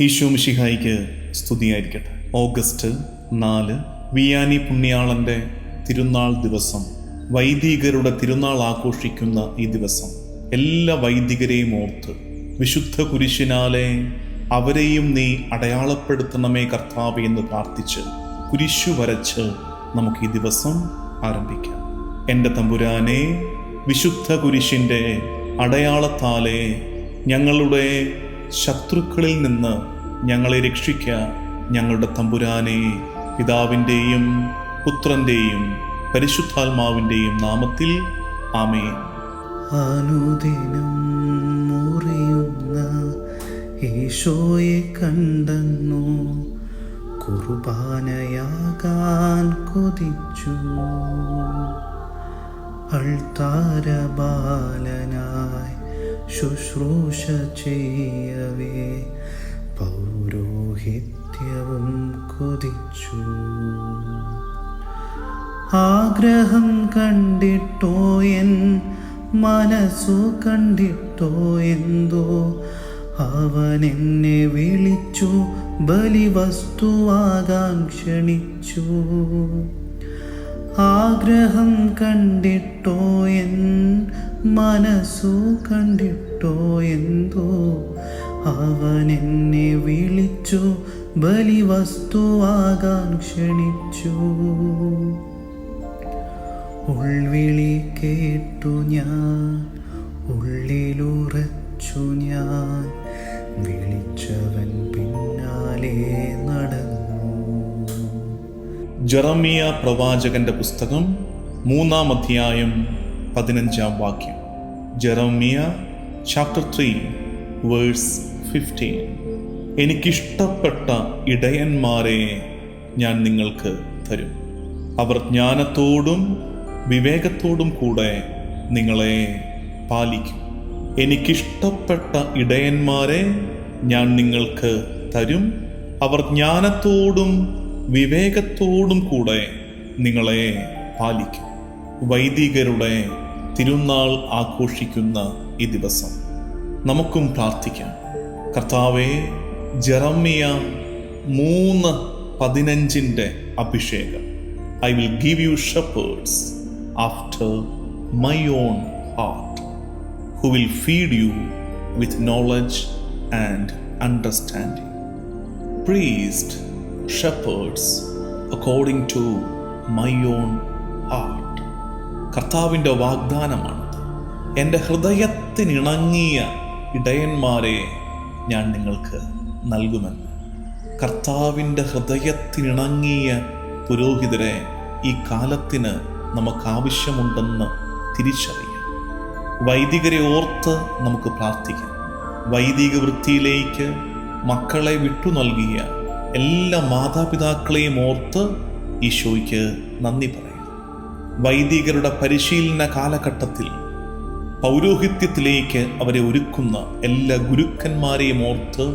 ഈശോ മിഷിഹായിക്ക് സ്തുതിയായിരിക്കട്ടെ. ഓഗസ്റ്റ് നാല് വിയാനി പുണ്യാളന്റെ തിരുനാൾ ദിവസം. വൈദികരുടെ തിരുനാൾ ആഘോഷിക്കുന്ന ഈ ദിവസം. എല്ലാ വൈദികരെയും ഓർത്ത് വിശുദ്ധ കുരിശിനാലെ അവരെയും നീ അടയാളപ്പെടുത്തണമേ കർത്താവ് എന്ന് പ്രാർത്ഥിച്ച് കുരിശു വരച്ച് നമുക്ക് ഈ ദിവസം ആരംഭിക്കാം. എന്റെ തമ്പുരാനെ വിശുദ്ധ കുരിശിന്റെ അടയാളത്താലെ ഞങ്ങളുടെ ശത്രുക്കളിൽ നിന്ന് ഞങ്ങളെ രക്ഷിക്ക. ഞങ്ങളുടെ തമ്പുരാനെ പിതാവിന്റെയും പുത്രന്റെയും പരിശുദ്ധാത്മാവിന്റെയും നാമത്തിൽ ആമേ അനുദിനം മുറിയുന്ന ഈശോയെ കണ്ടെന്നു. കുർബാനയാകാൻ കൊതിച്ചു. അൾത്താര ബാലനായി ശുശ്രൂഷ ചെയ്യവേ. പൗരോഹിത്യവും കൊതിച്ചു. ആഗ്രഹം കണ്ടിട്ടോ എൻ മനസ്സു കണ്ടിട്ടോ എന്തോ. അവൻ എന്നെ വിളിച്ചു ബലിവസ്തുവാകാൻ ക്ഷണിച്ചു. ആഗ്രഹം കണ്ടിട്ടോ എൻ മനസ്സു കണ്ടിട്ടോ എന്തോ? അവൻ എന്നെ വിളിച്ചു ബലിവസ്തുവാകാൻ ക്ഷണിച്ചു. ഉൾവിളി കേട്ടു ഞാൻ ഉള്ളിലുറച്ചു ഞാൻ. വിളിച്ചവൻ പിന്നാലെ നടന്നു. ജറമിയ പ്രവാചകന്റെ പുസ്തകം മൂന്നാം അധ്യായം പതിനഞ്ചാം വാക്യം. Jeremiah chapter three verse fifteen എനിക്കിഷ്ടപ്പെട്ട ഇടയന്മാരെ ഞാൻ നിങ്ങൾക്ക് തരും. അവർ ജ്ഞാനത്തോടും വിവേകത്തോടും കൂടെ നിങ്ങളെ പാലിക്കും. എനിക്കിഷ്ടപ്പെട്ട ഇടയന്മാരെ ഞാൻ നിങ്ങൾക്ക് തരും. അവർ ജ്ഞാനത്തോടും വിവേകത്തോടും കൂടെ നിങ്ങളെ പാലിക്കും. വൈദികരുടെ തിരുനാൾ ആഘോഷിക്കുന്ന ഈ ദിവസം നമുക്കും പ്രാർത്ഥിക്കാം കർത്താവെ ജറമിയ മൂന്ന് പതിനഞ്ചിന്റെ അഭിഷേകം I will give you shepherds after my own heart who will feed you with knowledge and understanding. Priest, shepherds, according to my own heart. കർത്താവിന്റെ വാഗ്ദാനമാണ്. എന്റെ ഹൃദയത്തിനിണങ്ങിയ ഇടയന്മാരെ ഞാൻ നിങ്ങൾക്ക് നൽകുമെന്ന്. കർത്താവിന്റെ ഹൃദയത്തിനിണങ്ങിയ പുരോഹിതരെ ഈ കാലത്തിന് നമുക്ക് ആവശ്യമുണ്ടെന്ന് തിരിച്ചറിയാം. വൈദികരെ ഓർത്ത് നമുക്ക് പ്രാർത്ഥിക്കാം. വൈദിക വൃത്തിയിലേക്ക് മക്കളെ വിട്ടു നൽകിയ എല്ലാ മാതാപിതാക്കളെയും ഓർത്ത് ഈശോയ്ക്ക് നന്ദി പറയാം. വൈദികരുടെ പരിശീലന കാലഘട്ടത്തിൽ പൗരോഹിത്യത്തിലേക്ക് അവരെ ഒരുക്കുന്ന എല്ലാ ഗുരുക്കന്മാരെയും ഓർത്ത്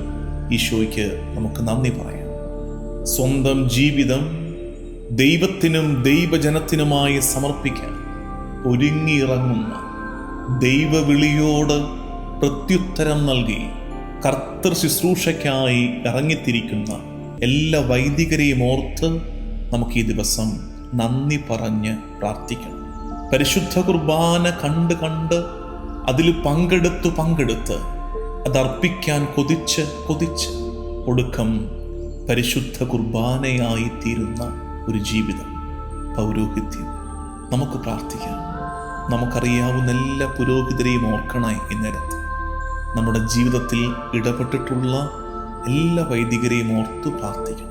ഈശോയ്ക്ക് നമുക്ക് നന്ദി പറയാം. സ്വന്തം ജീവിതം ദൈവത്തിനും ദൈവജനത്തിനുമായി സമർപ്പിക്കാൻ ഒരുങ്ങിയിറങ്ങുന്ന ദൈവവിളിയോട് പ്രത്യുത്തരം നൽകി കർത്തൃ ശുശ്രൂഷയ്ക്കായി ഇറങ്ങിത്തിരിക്കുന്ന എല്ലാ വൈദികരെയും ഓർത്ത് നമുക്ക് ഈ ദിവസം നന്ദി പറഞ്ഞ് പ്രാർത്ഥിക്കണം. പരിശുദ്ധ കുർബാന കണ്ട് കണ്ട് അതിൽ പങ്കെടുത്ത് പങ്കെടുത്ത് അതർപ്പിക്കാൻ കൊതിച്ച് കൊതിച്ച് ഒടുക്കം പരിശുദ്ധ കുർബാനയായി തീരുന്ന ഒരു ജീവിതം പൗരോഹിത്യം. നമുക്ക് പ്രാർത്ഥിക്കാം. നമുക്കറിയാവുന്ന എല്ലാ പുരോഹിതരെയും ഓർക്കണായി ഇന്നേരത്ത് നമ്മുടെ ജീവിതത്തിൽ ഇടപെട്ടിട്ടുള്ള എല്ലാ വൈദികരെയും ഓർത്ത് പ്രാർത്ഥിക്കണം.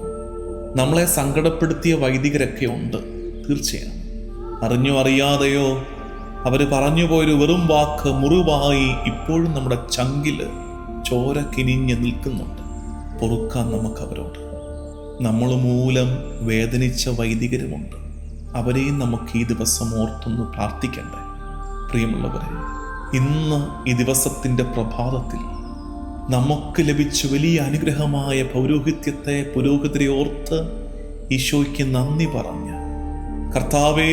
നമ്മളെ സങ്കടപ്പെടുത്തിയ വൈദികരൊക്കെ ഉണ്ട്. തീർച്ചയാണ് അറിഞ്ഞോ അറിയാതെയോ അവർ പറഞ്ഞു പോയൊരു വെറും വാക്ക് മുറിവായി ഇപ്പോഴും നമ്മുടെ ചങ്കിൽ ചോര കിനിഞ്ഞ് നിൽക്കുന്നുണ്ട്. പൊറുക്കാൻ നമുക്ക് അവരോട് നമ്മൾ മൂലം വേദനിച്ച വൈദികരുമുണ്ട്. അവരെയും നമുക്ക് ഈ ദിവസം ഓർത്തൊന്ന് പ്രാർത്ഥിക്കണ്ടേ? പ്രിയമുള്ളവരെ ഇന്ന് ഈ ദിവസത്തിന്റെ പ്രഭാതത്തിൽ നമുക്ക് ലഭിച്ച വലിയ അനുഗ്രഹമായ പൗരോഹിത്യത്തെ പുരോഹിതരെ ഓർത്ത് ഈശോയ്ക്ക് നന്ദി പറഞ്ഞ് കർത്താവേ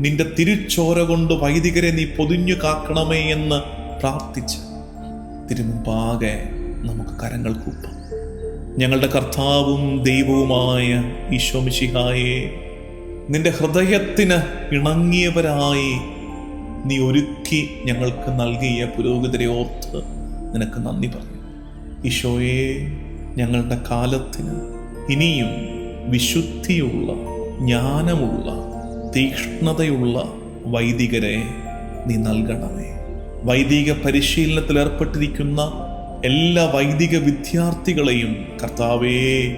നിന്റെ തിരുച്ചോര കൊണ്ട് വൈദികരെ നീ പൊതിഞ്ഞു കാക്കണമേ എന്ന് പ്രാർത്ഥിച്ച് തിരുമുമ്പാകെ നമുക്ക് കരങ്ങൾ കൂട്ടാം ഞങ്ങളുടെ കർത്താവും ദൈവവുമായ ഈശോമിശിഹായെ നിന്റെ ഹൃദയത്തിന് ഇണങ്ങിയവരായി നീ ഒരുക്കി ഞങ്ങൾക്ക് നൽകിയ പുരോഗതിരെ ഓർത്ത് നിനക്ക് നന്ദി പറഞ്ഞു. ഈശോയെ ഞങ്ങളുടെ കാലത്തിന് ഇനിയും വിശുദ്ധിയുള്ള ജ്ഞാനമുള്ള തീക്ഷ്ണതയുള്ള വൈദികരെ നീ നൽകണമേ. വൈദിക പരിശീലനത്തിൽ ഏർപ്പെട്ടിരിക്കുന്ന എല്ലാ വൈദിക വിദ്യാർത്ഥികളെയും കർത്താവേ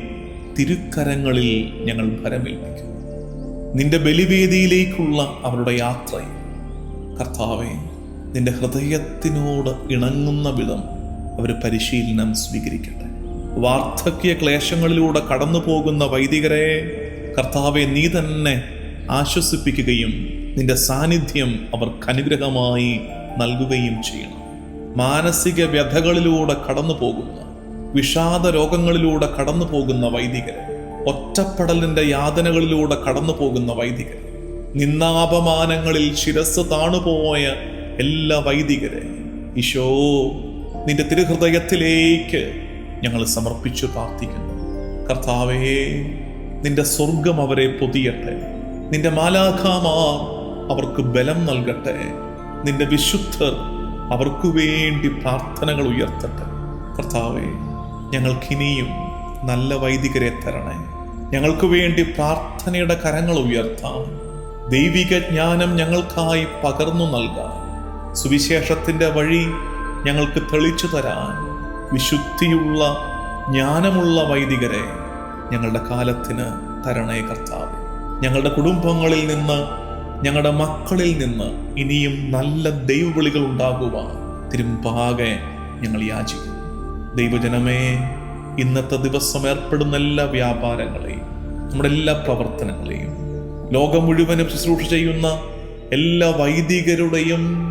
തിരുക്കരങ്ങളിൽ ഞങ്ങൾ ഭരമേൽപ്പിക്കുന്നു. നിന്റെ ബലിവേദിയിലേക്കുള്ള അവരുടെ യാത്രയും കർത്താവെ നിന്റെ ഹൃദയത്തിനോട് ഇണങ്ങുന്ന വിധം അവർ പരിശീലനം സ്വീകരിക്കട്ടെ. വാർദ്ധക്യ ക്ലേശങ്ങളിലൂടെ കടന്നു പോകുന്ന വൈദികരെ കർത്താവെ നീ തന്നെ ആശ്വസിപ്പിക്കുകയും നിന്റെ സാന്നിധ്യം അവർക്ക് അനുഗ്രഹമായി നൽകുകയും ചെയ്യണം. മാനസിക വ്യഥകളിലൂടെ കടന്നു പോകുന്ന വിഷാദ രോഗങ്ങളിലൂടെ കടന്നു പോകുന്ന വൈദികരെ ഒറ്റപ്പെടലിന്റെ യാതനകളിലൂടെ കടന്നു പോകുന്ന വൈദികരെ നിന്നാപമാനങ്ങളിൽ ശിരസ് താണുപോയ എല്ലാ വൈദികരെ ഈശോ നിന്റെ തിരുഹൃദയത്തിലേക്ക് ഞങ്ങൾ സമർപ്പിച്ചു പ്രാർത്ഥിക്കുന്നു. കർത്താവേ നിന്റെ സ്വർഗം അവരെ പൊതിയട്ടെ. നിന്റെ മാലാഖാമാർ അവർക്ക് ബലം നൽകട്ടെ. നിന്റെ വിശുദ്ധർ അവർക്കു വേണ്ടി പ്രാർത്ഥനകൾ ഉയർത്തട്ടെ. കർത്താവേ ഞങ്ങൾക്കിനിയും നല്ല വൈദികരെ തരണേ. ഞങ്ങൾക്ക് വേണ്ടി പ്രാർത്ഥനയുടെ കരങ്ങൾ ഉയർത്താം ദൈവിക ജ്ഞാനം ഞങ്ങൾക്കായി പകർന്നു നൽകാൻ സുവിശേഷത്തിന്റെ വഴി ഞങ്ങൾക്ക് തെളിച്ചു തരാൻ വിശുദ്ധിയുള്ള ജ്ഞാനമുള്ള വൈദികരെ ഞങ്ങളുടെ കാലത്തിന് തരണേ കർത്താവ്. ഞങ്ങളുടെ കുടുംബങ്ങളിൽ നിന്ന് ഞങ്ങളുടെ മക്കളിൽ നിന്ന് ഇനിയും നല്ല ദൈവവിളികൾ ഉണ്ടാകുവാൻ തിരുമ്പാകെ ഞങ്ങൾ യാചിക്കും. ദൈവജനമേ ഇന്നത്തെ ദിവസം ഏർപ്പെടുന്ന എല്ലാ വ്യാപാരങ്ങളെയും നമ്മുടെ എല്ലാ പ്രവർത്തനങ്ങളെയും ലോകം മുഴുവനും ശുശ്രൂഷ ചെയ്യുന്ന എല്ലാ വൈദികരുടെയും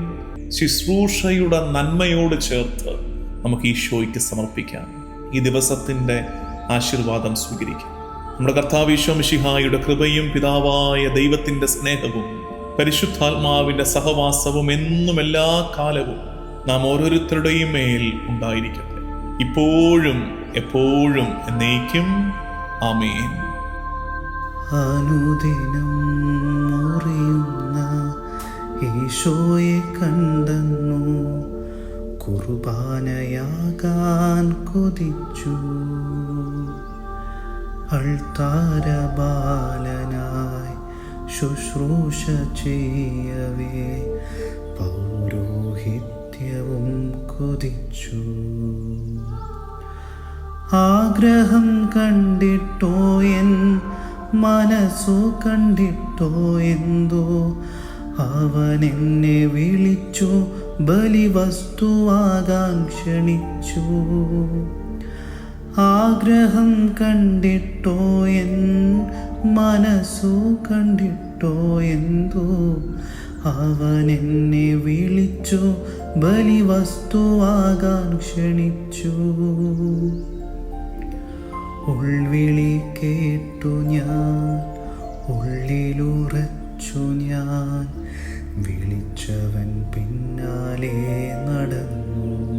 ശുശ്രൂഷയുടെ നന്മയോട് ചേർത്ത് നമുക്ക് ഈശോയ്ക്ക് സമർപ്പിക്കാം. ഈ ദിവസത്തിന്റെ ആശീർവാദം സ്വീകരിക്കാം. നമ്മുടെ കർത്താവ് ഈശോ മിശിഹായുടെ കൃപയും പിതാവായ ദൈവത്തിന്റെ സ്നേഹവും പരിശുദ്ധാത്മാവിന്റെ സഹവാസവും എന്നും എല്ലാ കാലവും നാം ഓരോരുത്തരുടെയും മേൽ ഉണ്ടായിരിക്കട്ടെ. ഇപ്പോഴും എപ്പോഴും എന്നേക്കും. ആമേൻ. അനുദിനം മുറിയുന്ന ഈശോയെ കണ്ടെന്നു. കുർബാനയാകാൻ കൊതിച്ചു. അൾത്താര ബാലനായി ശുശ്രൂഷ ചെയ്യവേ. പൗരോഹിത്യവും കൊതിച്ചു. ആഗ്രഹം കണ്ടിട്ടോ എൻ? മനസ്സു കണ്ടിട്ടോ എന്തോ? അവൻ എന്നെ വിളിച്ചു ബലിവസ്തുവാകാൻ ക്ഷണിച്ചു ആഗ്രഹം കണ്ടിട്ടോ എൻ മനസ്സു കണ്ടിട്ടോ എന്തോ. അവൻ എന്നെ വിളിച്ചു ബലിവസ്തുവാകാൻ ക്ഷണിച്ചു ഉൾവിളി കേട്ടു ഞാൻ ഉള്ളിലുറച്ചു ഞാൻ. വിളിച്ചവൻ പിന്നാലെ നടന്നു.